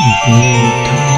बुद्धं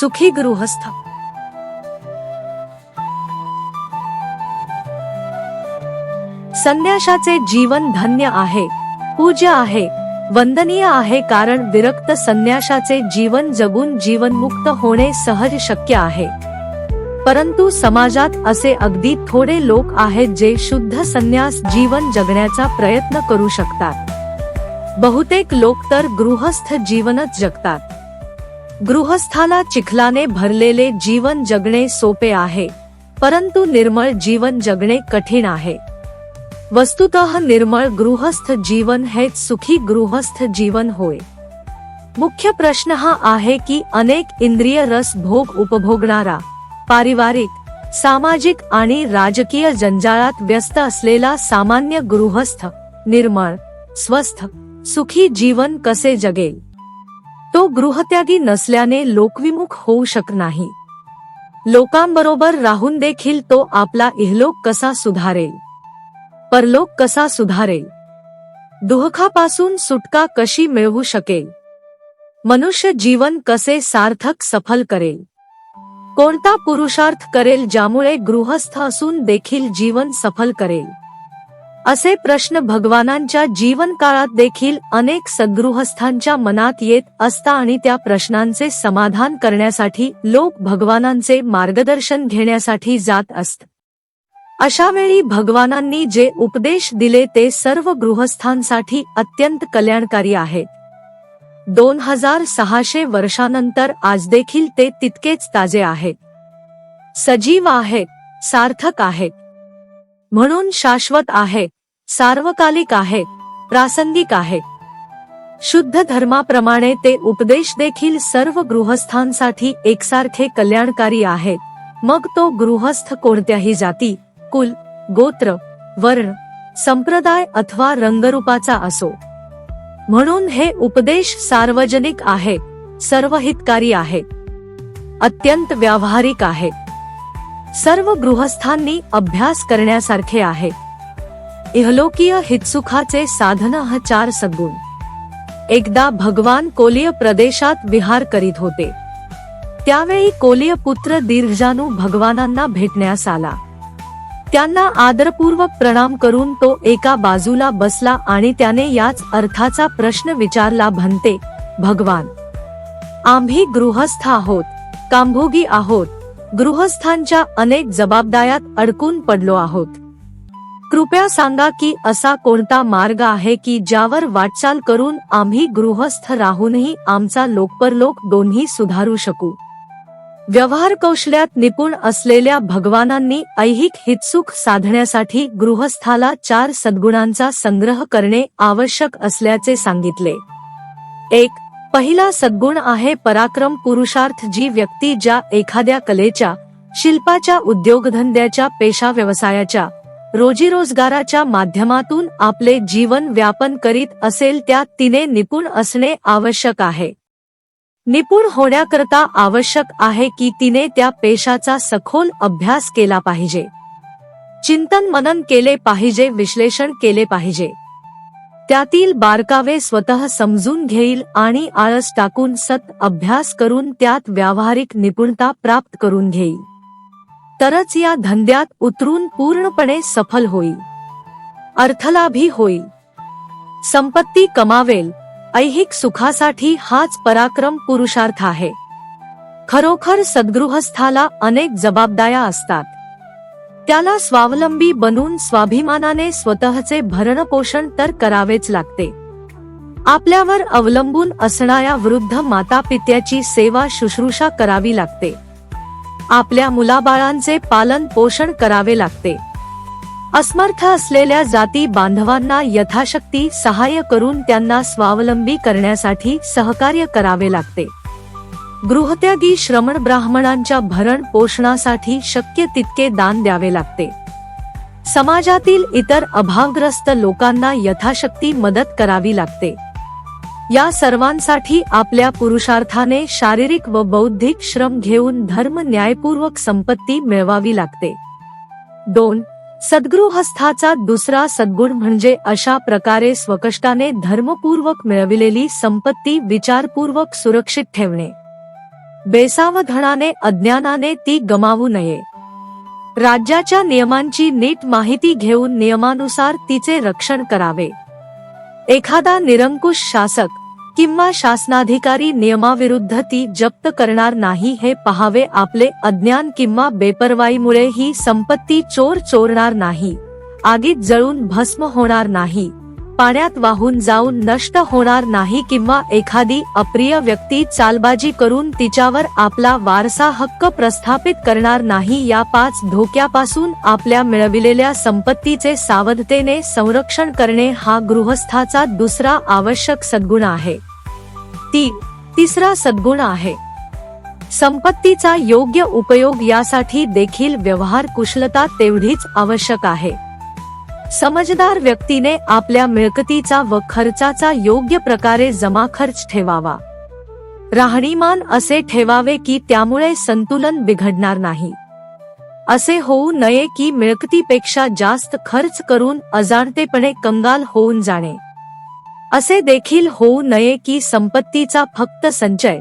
सुखी गृहस्थ. संन्याशाचे जीवन धन्य आहे पूज्य आहे वंदनीय आहे कारण विरक्त संन्याशाचे जीवन जगून जीवनमुक्त होणे सहज शक्य आहे. परंतु समाजात असे अगदी थोडे लोक आहेत जे शुद्ध संन्यास जीवन जगण्याचा प्रयत्न करू शकतात. बहुतेक लोक तर गृहस्थ जीवनच जगतात. गृहस्थाला चिखलाने भरलेले जीवन जगणे सोपे आहे परंतु निर्मळ जीवन जगणे कठीण आहे. वस्तुतः निर्मळ गृहस्थ जीवन हेच सुखी गृहस्थ जीवन होय. मुख्य प्रश्न हा आहे की अनेक इंद्रिय रस भोग उपभोगणारा पारिवारिक सामाजिक आणि राजकीय जंजाळात व्यस्त असलेला सामान्य गृहस्थ निर्मळ स्वस्थ सुखी जीवन कसे जगेल? तो गृहत्यागी नसल्याने लोकविमुख होऊ शक नाही. लोकांबरोबर राहून देखील तो आपला इहलोक कसा सुधारेल? परलोक कसा सुधारेल? दुःखापासून सुटका कशी मिळवू शकेल? मनुष्य जीवन कसे सार्थक सफल करेल? कोणता पुरुषार्थ करेल ज्यामुळे गृहस्थ असून देखील जीवन सफल करेल? असे प्रश्न भगवानांच्या जीवन काळात देखील अनेक सद्गृहस्थांच्या मनात येत असता आणि त्या प्रश्नांचे समाधान करण्यासाठी लोक भगवानांचे मार्गदर्शन घेण्यासाठी जात असत. अशा वेळी भगवानांनी जे उपदेश दिले ते सर्व गृहस्थांसाठी अत्यंत कल्याणकारी आहेत. दोन हजार सहाशे वर्षानंतर आज देखील ते तितकेच ताजे आहेत. सजीव आहेत सार्थक आहेत. म्हणून शाश्वत आहेत सार्वकालिक आहे प्रासंगिक आहे. शुद्ध धर्माप्रमाणे ते उपदेश देखील सर्व गृहस्थांसाठी एकसारखे कल्याणकारी आहे. मग तो गृहस्थ कोणत्याही जाती कुल गोत्र वर्ण संप्रदाय अथवा रंगरूपाचा असो. म्हणून हे उपदेश सार्वजनिक आहेत सर्वहितकारी आहे. अत्यंत व्यावहारिक आहे. सर्व गृहस्थांनी अभ्यास करण्यासारखे आहे. इहलोकीय हितसुखाचे साधन ह चार सगुण. एकदा भगवान कोलिय प्रदेशात विहार करीत होते. त्यावेळी कोलिय पुत्र दीर्घजानू भगवानांना भेटण्यास आला. त्यांना आदरपूर्वक प्रणाम करून तो एका बाजूला बसला आणि त्याने याच अर्थाचा प्रश्न विचारला म्हणते भगवान आम्ही गृहस्थ आहोत कांभोगी आहोत गृहस्थांच्या अनेक जबाबदाऱ्यात अडकून पडलो आहोत. कृपया सांगा की असा कोणता मार्ग आहे की ज्यावर वाटचाल करून आम्ही गृहस्थ राहूनही आमचा लोकपरलोक दोन्ही सुधारू शकू? व्यवहार कौशल्यात निपुण असलेल्या भगवानांनी ऐहिक हितसुख साधण्यासाठी गृहस्थाला चार सद्गुणांचा संग्रह करणे आवश्यक असल्याचे सांगितले. एक पहिला सद्गुण आहे पराक्रम पुरुषार्थ जी व्यक्ती ज्या एखाद्या कलेच्या शिल्पाच्या उद्योगधंद्याच्या पेशा व्यवसायाच्या रोजीरोजगाराच्या माध्यमातून आपले जीवन व्यापन करीत असेल त्यात तिने निपुण असणे आवश्यक आहे. निपुण होण्याकरता आवश्यक आहे की तिने त्या पेशाचा सखोल अभ्यास केला पाहिजे. चिंतन मनन केले पाहिजे विश्लेषण केले पाहिजे. त्यातील बारकावे स्वतः समजून घेईल आणि आळस टाकून सत अभ्यास करून त्यात व्यावहारिक निपुणता प्राप्त करून घेईल. तरच या धंद्यात उतरून पूर्णपणे सफल होईल अर्थलाभी होईल संपत्ती कमावेल ऐहिक सुखासाठी हाच पराक्रम पुरुषार्थ आहे. खरोखर सद्गृहस्थाला अनेक जबाबदाऱ्या असतात. त्याला स्वावलंबी बनून स्वाभिमानाने स्वतःचे भरणपोषण तर करावेच लागते. आपल्यावर अवलंबून असणाऱ्या वृद्ध माता पित्याची सेवा शुश्रूषा करावी लागते. आपल्या मुलाबाळांचे पालन पोषण करावे लागते. असमर्थ असलेल्या जाती बांधवांना यथाशक्ती सहाय्य करून त्यांना स्वावलंबी करण्यासाठी सहकार्य करावे लागते. गृहत्यागी श्रमण ब्राह्मणांच्या भरण पोषणासाठी शक्य तितके दान द्यावे लागते. समाजातील इतर अभावग्रस्त लोकांना यथाशक्ती मदत करावी लागते. या सर्वांसाठी आपल्या पुरुषार्थाने शारीरिक व बौद्धिक श्रम घेऊन धर्म न्यायपूर्वक संपत्ती मिळवावी लागते. दोन सद्गृहस्थाचा दुसरा सद्गुण म्हणजे अशा प्रकारे स्वकष्टाने धर्मपूर्वक मिळविलेली संपत्ती विचारपूर्वक सुरक्षित ठेवणे. बेसावधनाने अज्ञानाने ती गमावू नये. राज्याच्या नियमांची नीट माहिती घेऊन नियमानुसार तिचे रक्षण करावे. एखादा निरंकुश शासक किंवा शासनाधिकारी नियमाविरुद्ध ती जप्त करणार नाही हे पहावे आपले अज्ञान किंवा बेपरवाईमुळे ही संपत्ती चोर चोरणार नाही. आगीत जळून भस्म होणार नाही. पाण्यात वाहून जाऊन नष्ट होणार नाही किंवा एखादी अप्रिय व्यक्ती चालबाजी करून तिच्यावर आपला वारसा हक्क प्रस्थापित करणार नाही या पाच धोक्यापासून आपल्या मिळविलेल्या संपत्तीचे सावधतेने संरक्षण करणे हा गृहस्थाचा दुसरा आवश्यक सद्गुण आहे. ती तिसरा सद्गुण आहे. संपत्तीचा योग्य उपयोग यासाठी देखील व्यवहार कुशलता तेवढीच आवश्यक आहे. समजदार व्यक्तीने आपल्या मिळकतीचा व खर्चाचा योग्य प्रकारे जमा खर्च ठेवावा. राहणीमान असे ठेवावे की त्यामुळे संतुलन बिघडणार नाही. असे होऊ नये की मिळकतीपेक्षा जास्त खर्च करून अजाणतेपणे कंगाल होऊन जाणे. असे देखील होऊ नये की संपत्तीचा फक्त संचय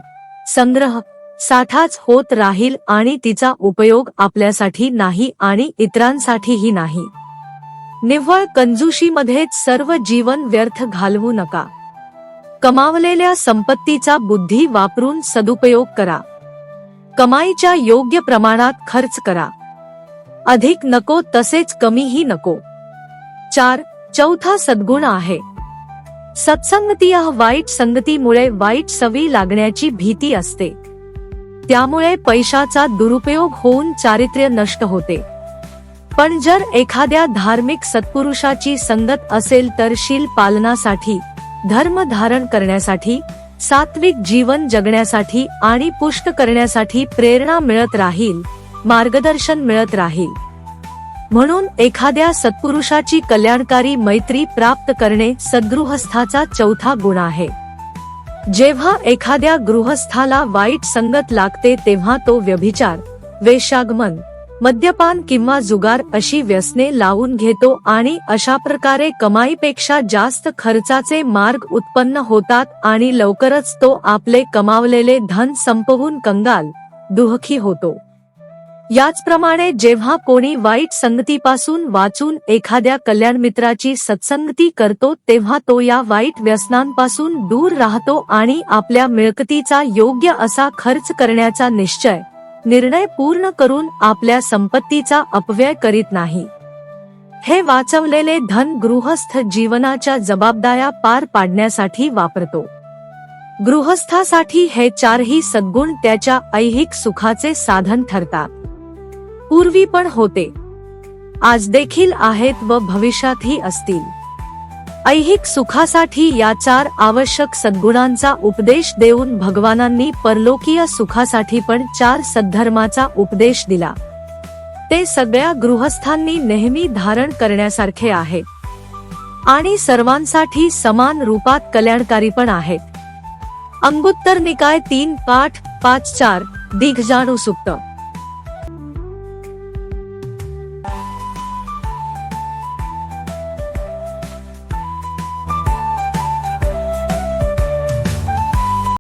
संग्रह साठाच होत राहील आणि तिचा उपयोग आपल्यासाठी नाही आणि इतरांसाठीही नाही. निव्वळ कंजुशीमध्येच सर्व जीवन व्यर्थ घालवू नका. कमावलेल्या संपत्तीचा बुद्धी वापरून सदुपयोग करा. कमाईच्या योग्य प्रमाणात खर्च करा. अधिक नको तसेच कमीही नको. चार चौथा सद्गुण आहे. सत्संगती वाईट संगतीमुळे वाईट सवी लागण्याची भीती असते. त्यामुळे पैशाचा दुरुपयोग होऊन चारित्र्य नष्ट होते. पण जर एखाद्या धार्मिक सत्पुरुषाची संगत असेल तर शील पालनासाठी धर्म धारण करण्यासाठी सात्विक जीवन जगण्यासाठी आणि पुष्ट करण्यासाठी प्रेरणा मिळत राहील मार्गदर्शन मिळत राहील. म्हणून एखाद्या सत्पुरुषाची कल्याणकारी मैत्री प्राप्त करणे सद्गृहस्थाचा चौथा गुण आहे. जेव्हा एखाद्या गृहस्थाला वाईट संगत लागते तेव्हा तो व्यभिचार वेशागमन मद्यपान किंवा जुगार अशी व्यसने लावून घेतो आणि अशा प्रकारे कमाईपेक्षा जास्त खर्चाचे मार्ग उत्पन्न होतात आणि लवकरच तो आपले कमावलेले धन संपवून कंगाल दुःखी होतो. याचप्रमाणे जेव्हा कोणी वाईट संगतीपासून वाचून एखाद्या कल्याण मित्राची सत्संगती करतो तेव्हा तो या वाईट व्यसनांपासून दूर राहतो आणि आपल्या मिळकतीचा योग्य असा खर्च करण्याचा निश्चय निर्णय पूर्ण करून आपल्या संपत्तीचा अपव्यय करीत नाही. हे वाचवलेले धन गृहस्थ जीवनाच्या जबाबदाऱ्या पार पाडण्यासाठी वापरतो. गृहस्थासाठी हे चारही सद्गुण त्याच्या ऐहिक सुखाचे साधन ठरतात. पूर्वी पण होते. आज देखील आहेत व भविष्यातही असतील. ऐहिक सुखासाठी या चार आवश्यक सद्गुणांचा उपदेश देऊन भगवानांनी परलोकीय सुखासाठी पण चार सद्धर्माचा उपदेश दिला. ते सगळ्या गृहस्थांनी नेहमी धारण करण्यासारखे आहेत आणि सर्वांसाठी समान रूपात कल्याणकारी पण आहेत अंगुत्तर निकाय तीन पाठ पाच चार दिघजाणू सुक्त